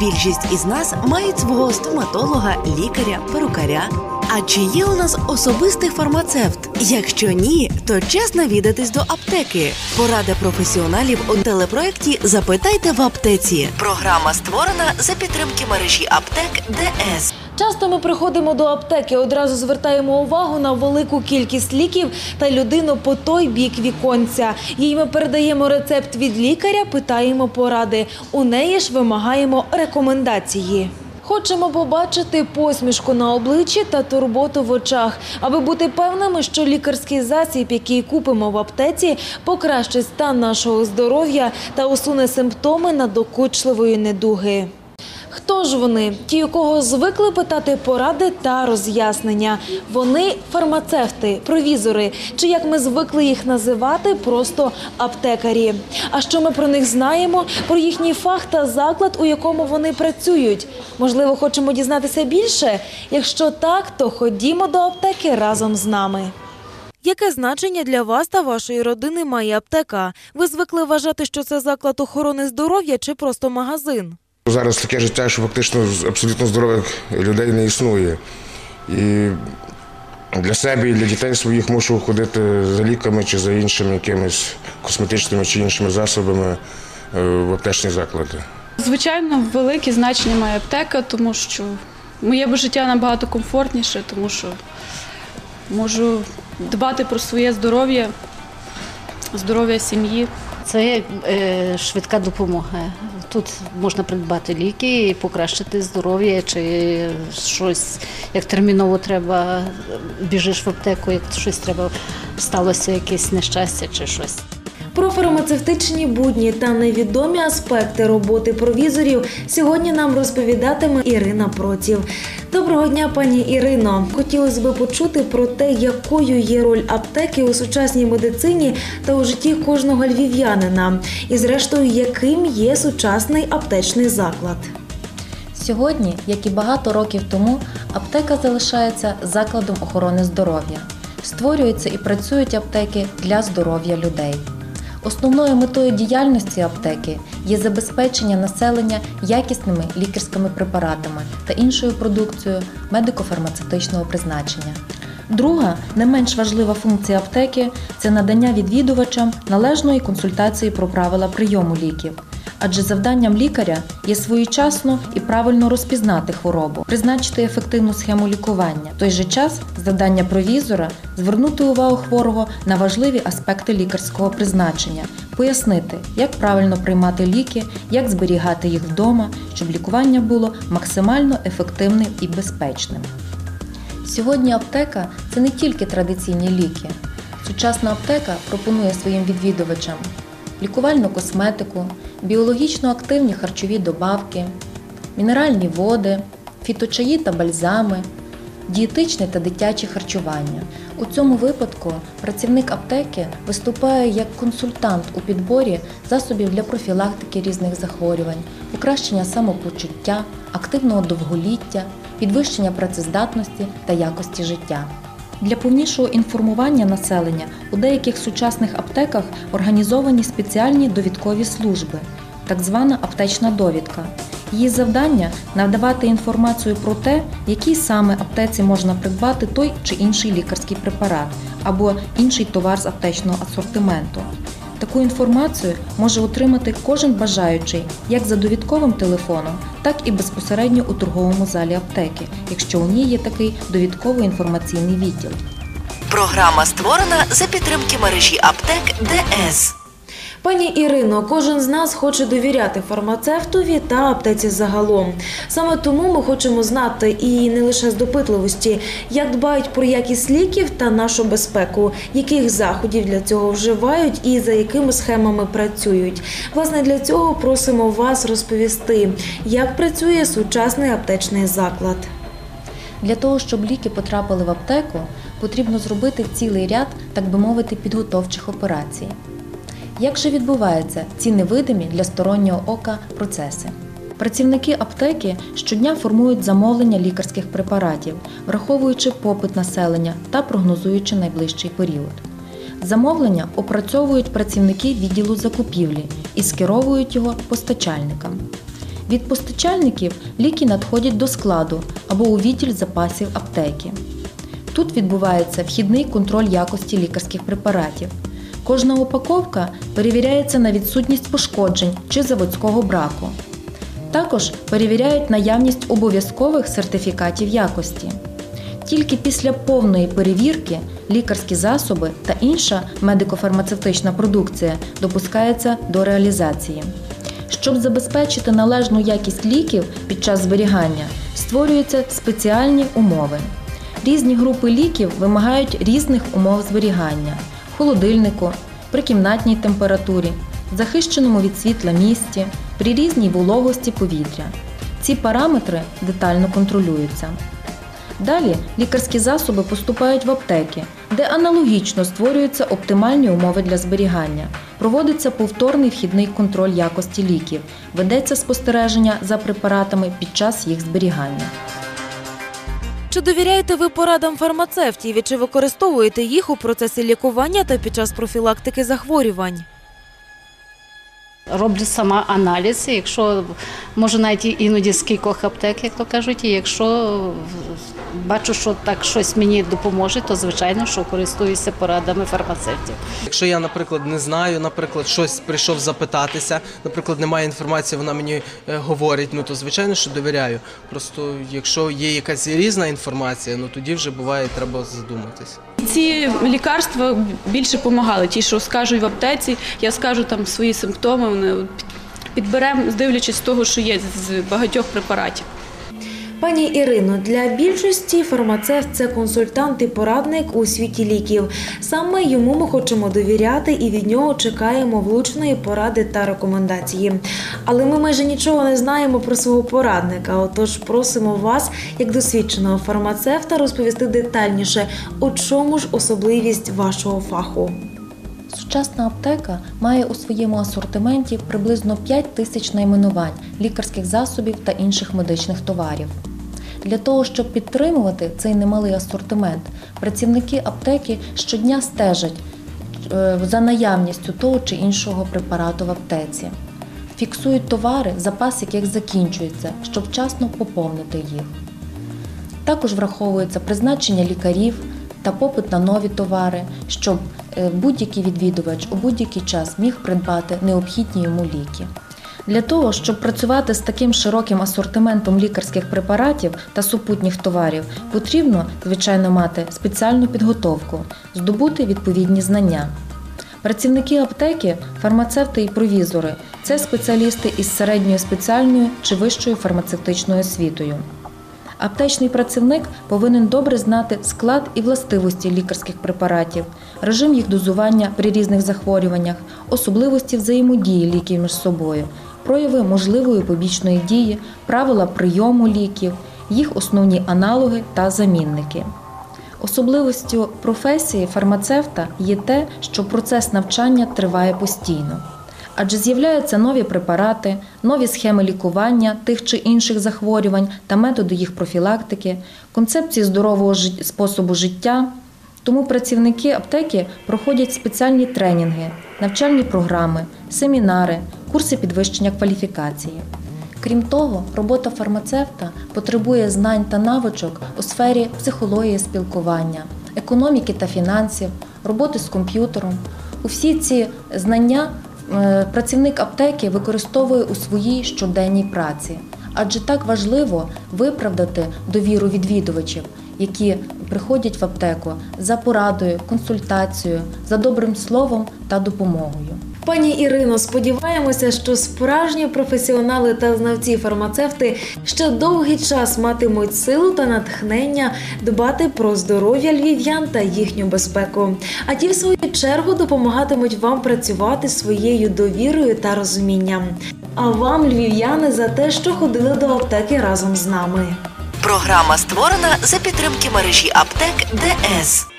Більшість із нас мають свого стоматолога, лікаря, перукаря. А чи є у нас особистий фармацевт? Якщо ні, то час навідатись до аптеки. Порада професіоналів у телепроекті Запитайте в аптеці. Програма створена за підтримки мережі аптек ДС. Часто ми приходимо до аптеки, одразу звертаємо увагу на велику кількість ліків та людину по той бік віконця. Їй ми передаємо рецепт від лікаря, питаємо поради. У неї ж вимагаємо рекомендації. Хочемо побачити посмішку на обличчі та турботу в очах, аби бути певними, що лікарський засіб, який купимо в аптеці, покращить стан нашого здоров'я та усуне симптоми надокучливої недуги. Хто ж вони? Ті, у кого звикли питати поради та роз'яснення. Вони фармацевти, провізори, чи як ми звикли їх називати, просто аптекарі. А що ми про них знаємо? Про їхній фах та заклад, у якому вони працюють. Можливо, хочемо дізнатися більше? Якщо так, то ходімо до аптеки разом з нами. Яке значення для вас та вашої родини має аптека? Ви звикли вважати, що це заклад охорони здоров'я чи просто магазин? Зараз таке життя, що фактично з- абсолютно здорових людей не існує. І для себе і для дітей своїх мушу ходити за ліками чи за іншими якимись косметичними чи іншими засобами е, в аптечні заклади. Звичайно, велике значення має аптека, тому що моє б життя набагато комфортніше, тому що можу дбати про своє здоров'я, здоров'я сім'ї. Це е, швидка допомога. Тут можна придбати ліки і покращити здоров'я, чи щось як терміново треба, біжиш в аптеку, як щось треба, сталося якесь нещастя чи щось. Про фармацевтичні будні та невідомі аспекти роботи провізорів сьогодні нам розповідатиме Ірина Проців. Доброго дня, пані Ірино. Хотілося б почути про те, якою є роль аптеки у сучасній медицині та у житті кожного львів'янина, і зрештою, яким є сучасний аптечний заклад. Сьогодні, як і багато років тому, аптека залишається закладом охорони здоров'я. Створюються і працюють аптеки для здоров'я людей. Основною метою діяльності аптеки є забезпечення населення якісними лікарськими препаратами та іншою продукцією медико-фармацевтичного призначення. Друга, не менш важлива функція аптеки це надання відвідувачам належної консультації про правила прийому ліків. Адже завданням лікаря є своєчасно і правильно розпізнати хворобу, призначити ефективну схему лікування. В той же час завдання провізора звернути увагу хворого на важливі аспекти лікарського призначення, пояснити, як правильно приймати ліки, як зберігати їх вдома, щоб лікування було максимально ефективним і безпечним. Сьогодні аптека це не тільки традиційні ліки. Сучасна аптека пропонує своїм відвідувачам лікувальну косметику, біологічно активні харчові добавки, мінеральні води, фіточаї та бальзами, дієтичне та дитяче харчування. У цьому випадку працівник аптеки виступає як консультант у підборі засобів для профілактики різних захворювань, покращення самопочуття, активного довголіття, підвищення працездатності та якості життя. Для повнішого інформування населення у деяких сучасних аптеках організовані спеціальні довідкові служби, так звана аптечна довідка. Її завдання надавати інформацію про те, в якій саме аптеці можна придбати той чи інший лікарський препарат або інший товар з аптечного асортименту. Таку інформацію може отримати кожен бажаючий як за довідковим телефоном, так і безпосередньо у торговому залі аптеки, якщо у ній є такий довідковий інформаційний відділ. Програма створена за підтримки мережі аптек ДС. Пані Ірино, кожен з нас хоче довіряти фармацевтові та аптеці загалом. Саме тому ми хочемо знати і не лише з допитливості, як дбають про якість ліків та нашу безпеку, яких заходів для цього вживають і за якими схемами працюють. Власне, для цього просимо вас розповісти, як працює сучасний аптечний заклад. Для того, щоб ліки потрапили в аптеку, потрібно зробити цілий ряд, так би мовити, підготовчих операцій. Як же відбуваються ці невидимі для стороннього ока процеси? Працівники аптеки щодня формують замовлення лікарських препаратів, враховуючи попит населення та прогнозуючи найближчий період. Замовлення опрацьовують працівники відділу закупівлі і скеровують його постачальникам. Від постачальників ліки надходять до складу або у відділ запасів аптеки. Тут відбувається вхідний контроль якості лікарських препаратів. Кожна упаковка перевіряється на відсутність пошкоджень чи заводського браку. Також перевіряють наявність обов'язкових сертифікатів якості. Тільки після повної перевірки лікарські засоби та інша медико-фармацевтична продукція допускається до реалізації. Щоб забезпечити належну якість ліків під час зберігання, створюються спеціальні умови. Різні групи ліків вимагають різних умов зберігання холодильнику, при кімнатній температурі, захищеному від світла місці, при різній вологості повітря. Ці параметри детально контролюються. Далі лікарські засоби поступають в аптеки, де аналогічно створюються оптимальні умови для зберігання. Проводиться повторний вхідний контроль якості ліків, ведеться спостереження за препаратами під час їх зберігання. Чи довіряєте ви порадам фармацевтів і чи використовуєте їх у процесі лікування та під час профілактики захворювань? Роблю сама аналіз, якщо можу навіть іноді з кількох аптек, як то кажуть, і якщо бачу, що так щось мені допоможе, то звичайно, що користуюся порадами фармацевтів. Якщо я, наприклад, не знаю, наприклад, щось прийшов запитатися, наприклад, немає інформації, вона мені е, говорить, ну то звичайно, що довіряю. Просто якщо є якась різна інформація, ну тоді вже буває, треба задуматись. Ці лікарства більше допомагали. Ті, що скажуть в аптеці, я скажу там свої симптоми, вони під- підберемо, дивлячись з того, що є з багатьох препаратів. Пані Ірино, для більшості фармацевт це консультант і порадник у світі ліків. Саме йому ми хочемо довіряти і від нього чекаємо влучної поради та рекомендації. Але ми майже нічого не знаємо про свого порадника. Отож, просимо вас, як досвідченого фармацевта, розповісти детальніше, у чому ж особливість вашого фаху. Сучасна аптека має у своєму асортименті приблизно 5 тисяч найменувань лікарських засобів та інших медичних товарів. Для того, щоб підтримувати цей немалий асортимент, працівники аптеки щодня стежать е, за наявністю того чи іншого препарату в аптеці. Фіксують товари, запас яких закінчується, щоб вчасно поповнити їх. Також враховується призначення лікарів та попит на нові товари, щоб е, будь-який відвідувач у будь-який час міг придбати необхідні йому ліки. Для того, щоб працювати з таким широким асортиментом лікарських препаратів та супутніх товарів, потрібно, звичайно, мати спеціальну підготовку, здобути відповідні знання. Працівники аптеки, фармацевти і провізори це спеціалісти із середньою спеціальною чи вищою фармацевтичною освітою. Аптечний працівник повинен добре знати склад і властивості лікарських препаратів, режим їх дозування при різних захворюваннях, особливості взаємодії ліків між собою, прояви можливої побічної дії, правила прийому ліків, їх основні аналоги та замінники. Особливостю професії фармацевта є те, що процес навчання триває постійно. Адже з'являються нові препарати, нові схеми лікування тих чи інших захворювань та методи їх профілактики, концепції здорового способу життя. Тому працівники аптеки проходять спеціальні тренінги, навчальні програми, семінари, курси підвищення кваліфікації. Крім того, робота фармацевта потребує знань та навичок у сфері психології спілкування, економіки та фінансів, роботи з комп'ютером. Усі ці знання е, працівник аптеки використовує у своїй щоденній праці, адже так важливо виправдати довіру відвідувачів, які приходять в аптеку за порадою, консультацією, за добрим словом та допомогою. Пані Ірино, сподіваємося, що справжні професіонали та знавці фармацевти ще довгий час матимуть силу та натхнення дбати про здоров'я львів'ян та їхню безпеку. А ті, в свою чергу, допомагатимуть вам працювати своєю довірою та розумінням. А вам, львів'яни, за те, що ходили до аптеки разом з нами. Програма створена за підтримки мережі аптек ДС.